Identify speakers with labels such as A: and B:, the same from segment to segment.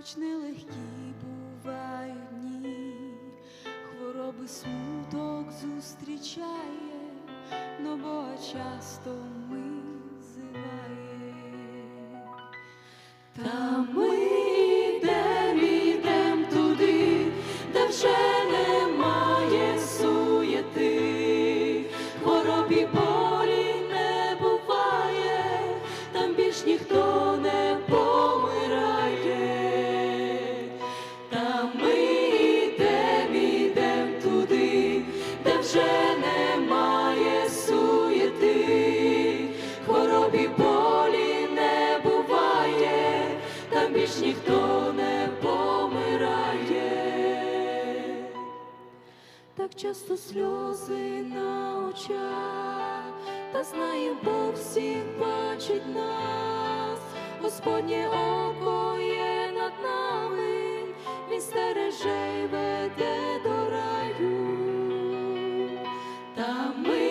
A: хоч нелегкі бувають дні, хвороби смуток зустрічає, но Бога часто ми зиває. Та ми йдем, йдем туди, де вже немає суєти, хвороб і болі не буває, там більш ніхто не помирає. Часто сльози на очах, та знає Бог всіх бачить нас, Господнє око є над нами, Він стереже й веде до раю. Та ми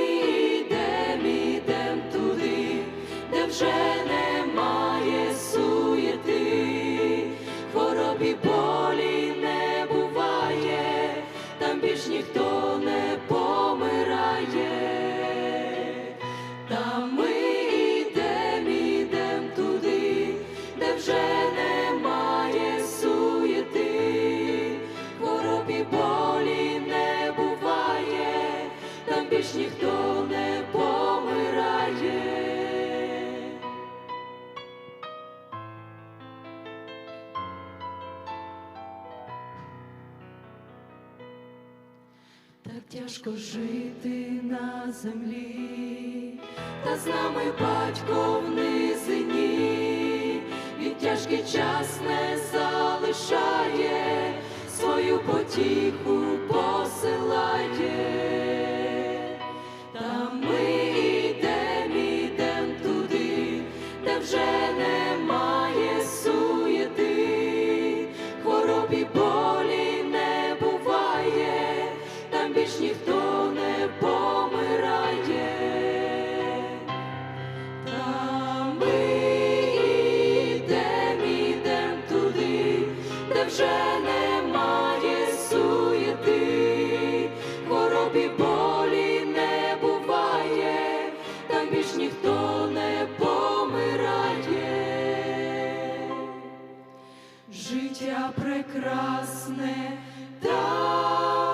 A: йдем, йдем туди, де вже більш ніхто не помирає. Так тяжко жити на землі, та з нами батько в низині, він тяжкий час не залишає, свою потіху немає суєти, хворобі болі не буває, там більш ніхто не помирає. там ми йдем туди, де вже немає Життя прекрасне чекає.